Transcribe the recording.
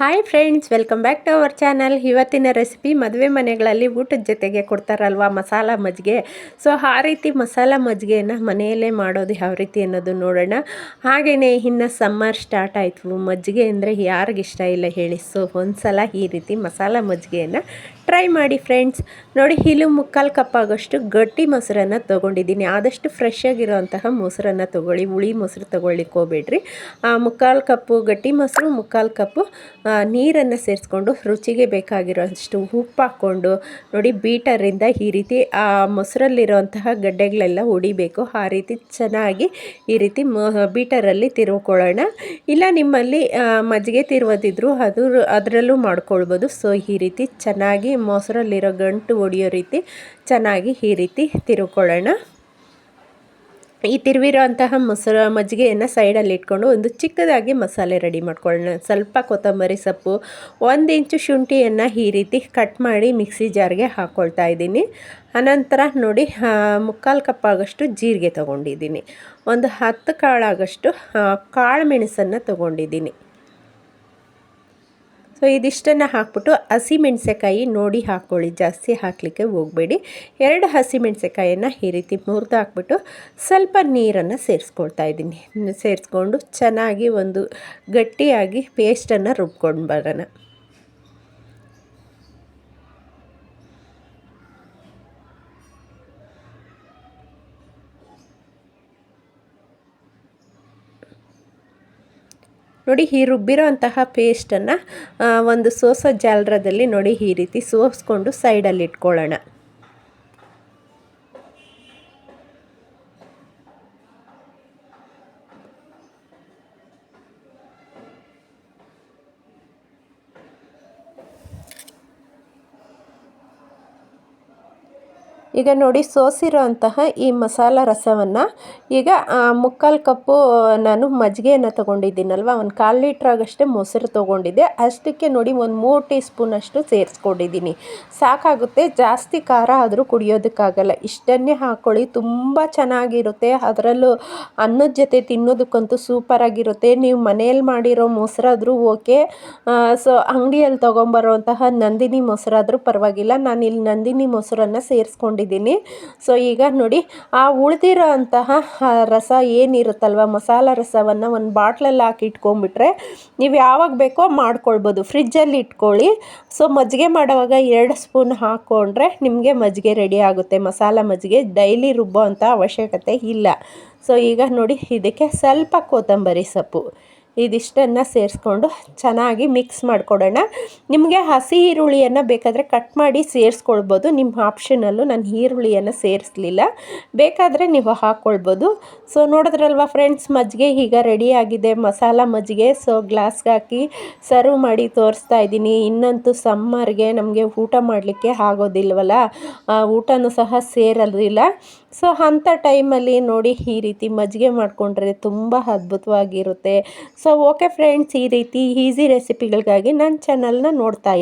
Hi friends welcome back to our channel ಇವತ್ತಿನ recipe ಮದುವೆ ಮನೆಗಳಲ್ಲಿ ಊಟದ ಜೊತೆಗೆ ಕೊಡ್ತಾರಲ್ವ ಮಸಾಲ ಮಜ್ಜಿಗೆ? ಸೊ ಆ ರೀತಿ ಮಸಾಲ ಮಜ್ಜಿಗೆಯನ್ನು ಮನೆಯಲ್ಲೇ ಮಾಡೋದು ಯಾವ ರೀತಿ ಅನ್ನೋದು ನೋಡೋಣ. ಹಾಗೆಯೇ ಇನ್ನು ಸಮ್ಮರ್ ಸ್ಟಾರ್ಟ್ ಆಯಿತು. ಮಜ್ಜಿಗೆ ಅಂದರೆ ಯಾರಿಗಿಷ್ಟ ಇಲ್ಲ ಹೇಳಿ. ಸೊ ಒಂದು ಸಲ ಈ ರೀತಿ ಮಸಾಲ ಮಜ್ಜಿಗೆಯನ್ನು ಟ್ರೈ ಮಾಡಿ ಫ್ರೆಂಡ್ಸ್ ನೋಡಿ, ಹಿಲು ಮುಕ್ಕಾಲು ಕಪ್ ಆಗೋಷ್ಟು ಗಟ್ಟಿ ಮೊಸರನ್ನು ತೊಗೊಂಡಿದ್ದೀನಿ. ಆದಷ್ಟು ಫ್ರೆಶ್ ಆಗಿರೋಂತಹ ಮೊಸರನ್ನು ತೊಗೊಳ್ಳಿ, ಹುಳಿ ಮೊಸರು ತೊಗೊಳ್ಳಿಕ್ಕೆ ಹೋಗ್ಬೇಡ್ರಿ. ಮುಕ್ಕಾಲು ಕಪ್ಪು ಗಟ್ಟಿ ಮೊಸರು, ಮುಕ್ಕಾಲು ಕಪ್ಪು ನೀರನ್ನು ಸೇರಿಸ್ಕೊಂಡು ರುಚಿಗೆ ಬೇಕಾಗಿರೋಷ್ಟು ಉಪ್ಪು ಹಾಕ್ಕೊಂಡು ನೋಡಿ, ಬೀಟರಿಂದ ಈ ರೀತಿ, ಆ, ಮೊಸರಲ್ಲಿರುವಂತಹ ಗಡ್ಡೆಗಳೆಲ್ಲ ಹೊಡಿಬೇಕು. ಆ ರೀತಿ ಚೆನ್ನಾಗಿ ಈ ರೀತಿ ಬೀಟರಲ್ಲಿ ತಿರುವ್ಕೊಳ್ಳೋಣ. ಇಲ್ಲ, ನಿಮ್ಮಲ್ಲಿ ಮಜ್ಜಿಗೆ ತಿರುವದಿದ್ರು ಅದು, ಅದರಲ್ಲೂ ಮಾಡ್ಕೊಳ್ಬೋದು. ಸೊ ಈ ರೀತಿ ಚೆನ್ನಾಗಿ ಮೊಸರಲ್ಲಿರೋ ಗಂಟು ಹೊಡಿಯೋ ರೀತಿ ಚೆನ್ನಾಗಿ ಈ ರೀತಿ ತಿರುಕೊಳ್ಳೋಣ. ಈ ತಿರುವಿರೋ ಅಂತಹ ಮೊಸರು ಮಜ್ಜಿಗೆಯನ್ನು ಸೈಡಲ್ಲಿ ಇಟ್ಕೊಂಡು ಒಂದು ಚಿಕ್ಕದಾಗಿ ಮಸಾಲೆ ರೆಡಿ ಮಾಡ್ಕೊಳ್ಳೋಣ. ಸ್ವಲ್ಪ ಕೊತ್ತಂಬರಿ ಸೊಪ್ಪು, ಒಂದು ಇಂಚು ಶುಂಠಿಯನ್ನು ಈ ರೀತಿ ಕಟ್ ಮಾಡಿ ಮಿಕ್ಸಿ ಜಾರ್ಗೆ ಹಾಕ್ಕೊಳ್ತಾ ಇದ್ದೀನಿ. ಅನಂತರ ನೋಡಿ ಮುಕ್ಕಾಲು ಕಪ್ಪಾಗಷ್ಟು ಜೀರಿಗೆ ತೊಗೊಂಡಿದ್ದೀನಿ. ಒಂದು ಹತ್ತು ಕಾಳಾಗಷ್ಟು ಕಾಳು ಮೆಣಸನ್ನು ತೊಗೊಂಡಿದ್ದೀನಿ. ಸೊ ಇದಿಷ್ಟನ್ನು ಹಾಕ್ಬಿಟ್ಟು ಹಸಿಮೆಣಸೆಕಾಯಿ ನೋಡಿ ಹಾಕ್ಕೊಳ್ಳಿ ಜಾಸ್ತಿ ಹಾಕಲಿಕ್ಕೆ ಹೋಗಬೇಡಿ. ಎರಡು ಹಸಿಮೆಣ್ಸೆಕಾಯನ್ನು ಈ ರೀತಿ ಮುರಿದು ಹಾಕ್ಬಿಟ್ಟು ಸ್ವಲ್ಪ ನೀರನ್ನು ಸೇರಿಸ್ಕೊಳ್ತಾ ಇದ್ದೀನಿ. ಸೇರಿಸ್ಕೊಂಡು ಚೆನ್ನಾಗಿ ಒಂದು ಗಟ್ಟಿಯಾಗಿ ಪೇಸ್ಟನ್ನು ರುಬ್ಕೊಂಡು ಬರೋಣ. ನೋಡಿ ಈ ರುಬ್ಬಿರೋ ಅಂತಹ ಪೇಸ್ಟನ್ನು ಒಂದು ಸೋಸ ಜಾಲರದಲ್ಲಿ ನೋಡಿ ಈ ರೀತಿ ಸೋಸ್ಕೊಂಡು ಸೈಡಲ್ಲಿ ಇಟ್ಕೊಳ್ಳೋಣ. ಈಗ ನೋಡಿ ಸೋಸಿರೋಂತಹ ಈ ಮಸಾಲ ರಸವನ್ನು ಈಗ ಮುಕ್ಕಾಲು ಕಪ್ಪು ನಾನು ಮಜ್ಜಿಗೆಯನ್ನು ತೊಗೊಂಡಿದ್ದೀನಲ್ವ? ಒಂದು ಕಾಲು ಲೀಟ್ರ್ ಆಗಷ್ಟೇ ಮೊಸರು ತೊಗೊಂಡಿದ್ದೆ. ಅಷ್ಟಕ್ಕೆ ನೋಡಿ ಒಂದು ಮೂರು ಟೀ ಸ್ಪೂನಷ್ಟು ಸೇರಿಸ್ಕೊಂಡಿದ್ದೀನಿ. ಸಾಕಾಗುತ್ತೆ, ಜಾಸ್ತಿ ಖಾರ ಆದರೂ ಕುಡಿಯೋದಕ್ಕಾಗಲ್ಲ. ಇಷ್ಟನ್ನೇ ಹಾಕ್ಕೊಳ್ಳಿ ತುಂಬ ಚೆನ್ನಾಗಿರುತ್ತೆ. ಅದರಲ್ಲೂ ಅನ್ನದ ಜೊತೆ ತಿನ್ನೋದಕ್ಕಂತೂ ಸೂಪರಾಗಿರುತ್ತೆ ನೀವು ಮನೆಯಲ್ಲಿ ಮಾಡಿರೋ ಮೊಸರಾದರೂ ಓಕೆ. ಸೊ ಅಂಗಡಿಯಲ್ಲಿ ತೊಗೊಂಬರೋಂತಹ ನಂದಿನಿ ಮೊಸರಾದರೂ ಪರವಾಗಿಲ್ಲ. ನಾನು ಇಲ್ಲಿ ನಂದಿನಿ ಮೊಸರನ್ನು ಸೇರಿಸ್ಕೊಂಡಿದ್ದೀನಿ. ಇದ್ದೀನಿ ಸೊ ಈಗ ನೋಡಿ, ಆ ಉಳಿದಿರೋ ಅಂತಹ ರಸ ಏನಿರುತ್ತಲ್ವ, ಮಸಾಲ ರಸವನ್ನು ಒಂದು ಬಾಟ್ಲಲ್ಲಿ ಹಾಕಿ ಇಟ್ಕೊಂಡ್ಬಿಟ್ರೆ ನೀವು ಯಾವಾಗ ಬೇಕೋ ಮಾಡ್ಕೊಳ್ಬೋದು. ಫ್ರಿಜ್ಜಲ್ಲಿ ಇಟ್ಕೊಳ್ಳಿ. ಸೊ ಮಜ್ಜಿಗೆ ಮಾಡುವಾಗ ಎರಡು ಸ್ಪೂನ್ ಹಾಕ್ಕೊಂಡ್ರೆ ನಿಮಗೆ ಮಜ್ಜಿಗೆ ರೆಡಿ ಆಗುತ್ತೆ. ಮಸಾಲ ಮಜ್ಜಿಗೆ ಡೈಲಿ ರುಬ್ಬೋ ಅಂಥ ಅವಶ್ಯಕತೆ ಇಲ್ಲ. ಸೊ ಈಗ ನೋಡಿ, ಇದಕ್ಕೆ ಸ್ವಲ್ಪ ಕೊತ್ತಂಬರಿ ಸೊಪ್ಪು. ಇದಿಷ್ಟನ್ನು ಸೇರಿಸ್ಕೊಂಡು ಚೆನ್ನಾಗಿ ಮಿಕ್ಸ್ ಮಾಡಿಕೊಡೋಣ. ನಿಮಗೆ ಹಸಿ ಈರುಳ್ಳಿಯನ್ನು ಬೇಕಾದರೆ ಕಟ್ ಮಾಡಿ ಸೇರಿಸ್ಕೊಳ್ಬೋದು. ನಿಮ್ಮ ಆಪ್ಷನಲ್ಲೂ ನಾನು ಈರುಳ್ಳಿಯನ್ನು ಸೇರಿಸಲಿಲ್ಲ. ಬೇಕಾದರೆ ನೀವು ಹಾಕ್ಕೊಳ್ಬೋದು ಸೊ ನೋಡಿದ್ರಲ್ವ ಫ್ರೆಂಡ್ಸ್ ಮಜ್ಜಿಗೆ ಈಗ ರೆಡಿಯಾಗಿದೆ ಮಸಾಲ ಮಜ್ಜಿಗೆ ಸೊ ಗ್ಲಾಸ್ಗೆ ಹಾಕಿ ಸರ್ವ್ ಮಾಡಿ ತೋರಿಸ್ತಾ ಇದ್ದೀನಿ. ಇನ್ನಂತೂ ಸಮ್ಮರ್ಗೆ ನಮಗೆ ಊಟ ಮಾಡಲಿಕ್ಕೆ ಆಗೋದಿಲ್ವಲ್ಲ? ಊಟನೂ ಸಹ ಸೇರಲಿಲ್ಲ. ಸೊ ಅಂಥ ಟೈಮಲ್ಲಿ ನೋಡಿ ಈ ರೀತಿ ಮಜ್ಜಿಗೆ ಮಾಡಿಕೊಂಡ್ರೆ ತುಂಬ ಅದ್ಭುತವಾಗಿರುತ್ತೆ. ಸೊ ಓಕೆ ಫ್ರೆಂಡ್ಸ್ ಈ ರೀತಿ ಈಸಿ ರೆಸಿಪಿಗಳಿಗಾಗಿ ನನ್ನ ಚಾನಲ್ನ ನೋಡ್ತಾ